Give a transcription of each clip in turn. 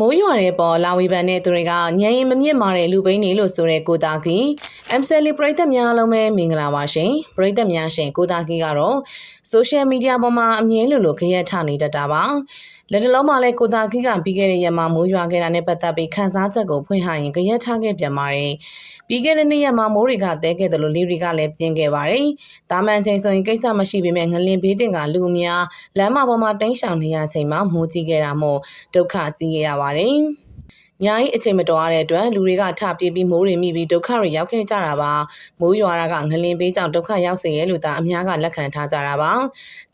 မိုးရွာတဲ့ပေါ်လာဝီပန်တဲ့သူတွေကညံရင်မမြင့်မာတဲ့လူပိန်းနေလို့ဆိုတဲ့ကိုတာကီ MCL ပရိသတ်များအားလုံးပဲမင်္ဂလာပါရှင်ပရိသတ်များရှင်ကိုတာကီကတော့ social media ပေါ်မှာအမြဲလိုလိုခရက်ထနေတတ်တာပါလက်တလုံးမှာလည်းကိုတာကီကပြီးခဲ့တဲ့ရက်မှာမိုးရွာခဲ့တာနဲ့ပတ်သက်ပြီးခန်းစားချက်ကိုဖွင့်ဟရင်ခရက်ထခဲ့ပြန်ပါတယ်ပြီးခဲ့တဲ့နေ့ရက်မှာမိုးတွေကတဲခဲ့တယ်လို့လေတွေကလည်းပြင်းခဲ့ပါတယ်တာမန်ချိန်ဆိုရင်ကိစ္စမရှိပေမဲ့ငလင်ဘေးတင်ကလူအများလမ်းမပေါ်မှာတင်းရှောင်နေရချိန်မှာမိုးကြီးခဲ့တာမို့ဒုက္ခကြီးခဲ့ရပါတယ်။ ညာကြီးအချိန်မတော်ရတဲ့အတွက်လူတွေကထပြေးပြီးမိုးတွေမိပြီးဒုက္ခတွေရောက်ခဲ့ကြတာပါမိုးရွာတာကငလင်ပေးကြောင့်ဒုက္ခရောက်စေရဲ့လို့သာအများကလက်ခံထားကြတာပါ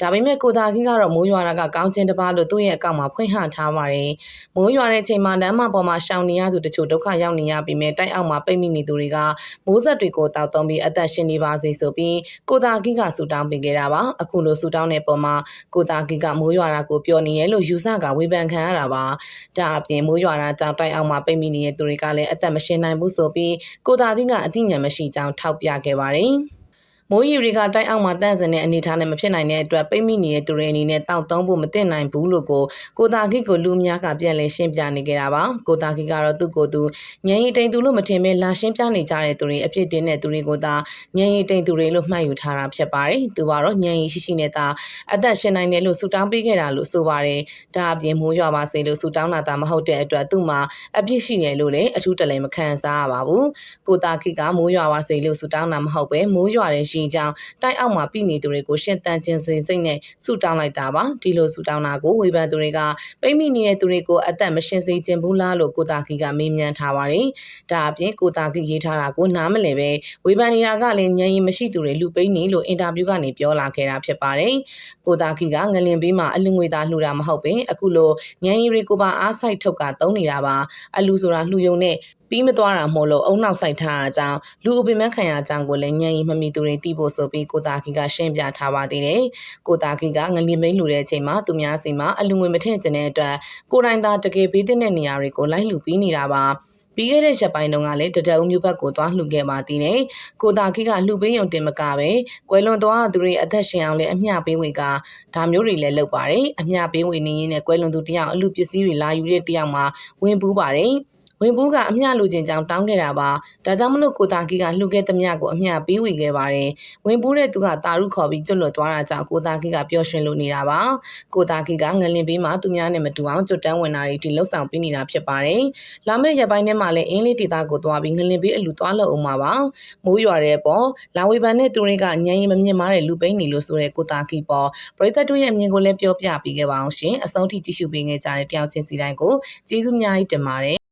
ဒါပေမဲ့ကိုတာကြီးကတော့မိုးရွာတာကကောင်းခြင်းတစ်ပါးလို့သူ့ရဲ့အကောင့်မှာဖွင့်ဟထားပါတယ်မိုးရွာတဲ့ချိန်မှာလမ်းမပေါ်မှာရှောင်နေရသူတချို့ဒုက္ခရောက်နေရပြီးမြဲတိုက်အောက်မှာပိတ်မိနေသူတွေကမိုးဆက်တွေကိုတောက်သုံးပြီးအသက်ရှင်နေပါစေဆိုပြီးကိုတာကြီးကဆူတောင်းပေးခဲ့တာပါအခုလိုဆူတောင်းတဲ့ပုံမှာကိုတာကြီးကမိုးရွာတာကိုပြောနေရဲ့လို့ယူဆကဝေဖန်ခံရတာပါဒါအပြင်မိုးရွာတာကြောင့်တိုက်အောက်မှာပိတ်မိနေတဲ့သူတွေကလည်းအသက်မရှင်နိုင်ဘူးဆိုပြီးကိုတာသီးကအသိဉာဏ်မရှိကြောင်းထောက်ပြခဲ့ပါတယ်။ မိုးရီတွေကတိုက်အောက်မှာတန့်စင်တဲ့အနေအထားနဲ့မဖြစ်နိုင်တဲ့အတွက်ပိတ်မိနေတဲ့သူတွေအနေနဲ့တောက်သုံးဖို့မသင့်နိုင်ဘူးလို့ကိုကိုတာခိကိုလူများကပြန်လည်ရှင်းပြနေကြတာပါကိုတာခိကတော့သူ့ကိုယ်သူညံရီတိန်သူလို့မထင်ပဲလာရှင်းပြနေကြတဲ့သူတွေအဖြစ်တင်တဲ့သူတွေကိုသာညံရီတိန်သူတွေလို့မှတ်ယူထားတာဖြစ်ပါတယ်သူကတော့ညံရီရှိရှိနဲ့သာအသက်ရှင်နိုင်တယ်လို့ဆူတောင်းပေးခဲ့တာလို့ဆိုပါတယ်ဒါအပြင်မိုးရွာပါစေလို့ဆူတောင်းတာသာမဟုတ်တဲ့အတွက်သူ့မှာအပြစ်ရှိတယ်လို့လည်းအထူးတလဲမခံစားရပါဘူးကိုတာခိကမိုးရွာပါစေလို့ဆူတောင်းတာမဟုတ်ပဲမိုးရွာတဲ့ရှိကြောင်းတိုက်အောက်မှာပြည်နေသူတွေကိုရှင်းတန်ခြင်းစိစိတ်နဲ့ဆူတောင်းလိုက်တာပါဒီလိုဆူတောင်းတာကိုဝေဖန်သူတွေကပိတ်မိနေတဲ့သူတွေကိုအသက်မရှင်စေခြင်းဘူးလားလို့ကိုတာကီကမေးမြန်းထားပါတယ်ဒါအပြင်ကိုတာကီရေးထားတာကိုနားမလည်ပဲဝေဖန်နေတာကလည်းညံရင်မရှိသူတွေလူပိန်းနေလို့အင်တာဗျူးကနေပြောလာခဲ့တာဖြစ်ပါတယ်ကိုတာကီကငလင်ပေးမှာအလူငွေသားလှူတာမဟုတ်ပင်အခုလိုညံရီတွေကိုပါအားဆိုင်ထုတ်ကသုံးနေတာပါအလူဆိုတာလှူယုံနဲ့ ပြီးမသွားတာမို့လို့အုံနောက်ဆိုင်ထားအကြောင်းလူအပင်မခံရအကြောင်းကိုလည်းညံရီမမီသူတွေသိဖို့ဆိုပြီးကိုတာကီကရှင်းပြထားပါသေးတယ်။ကိုတာကီကငလင်မိန်လူတဲ့အချိန်မှာသူများစီမှာအလူငွေမထည့်ကျင်တဲ့အတွက်ကိုတိုင်းသားတကယ်ဘေးတဲ့နေရာတွေကိုလိုက်လူပြီးနေတာပါ။ပြီးခဲ့တဲ့ရက်ပိုင်းတုန်းကလည်းတတအုံမျိုးဘက်ကိုသွားလှူခဲ့ပါသေးတယ်။ကိုတာခိကလှူပေးရုံတင်မကပဲကွယ်လွန်သွားသူတွေအသက်ရှင်အောင်လည်းအမျှပေးဝေကဒါမျိုးတွေလည်းလုပ်ပါတယ်။အမျှပေးဝေနေရင်းနဲ့ကွယ်လွန်သူတယောက်အလူပစ္စည်းတွေလာယူတဲ့တယောက်မှာဝင်ပူးပါတယ်။ ဝင်ပူးကအမျှလူချင်းကြောင်းတောင်းခဲ့တာပါဒါကြောင့်မလို့ကိုတာကီကလှူခဲ့သမျှကိုအမျှပေးဝေခဲ့ပါတယ်ဝင်ပူးတဲ့သူကတာရုခေါ်ပြီးကျွတ်လွတ်သွားတာကြောင့်ကိုတာကီကပျော်ရွှင်လို့နေတာပါကိုတာကီကငလင်ပေးမှသူများနဲ့မတူအောင်ကျွတ်တန်းဝင်တာတွေဒီလှုပ်ဆောင်ပေးနေတာဖြစ်ပါတယ်လာမယ့်ရက်ပိုင်းထဲမှာလည်းအင်းလေးဒေတာကိုသွားပြီးငလင်ပေးအလူသွားလို့အောင်ပါပါမိုးရွာတဲ့ပေါ်လာဝေပန်တဲ့သူတွေကညံရင်မမြင့်မားတဲ့လူပိန်းနေလို့ဆိုတဲ့ကိုတာကီပေါ်ပရိသတ်တို့ရဲ့အမြင်ကိုလည်းပြောပြပေးခဲ့ပါအောင်ရှင်အဆုံးထိကြည့်ရှုပေးခဲ့ကြတဲ့တယောက်ချင်းစီတိုင်းကိုကျေးဇူးအများကြီးတင်ပါတယ်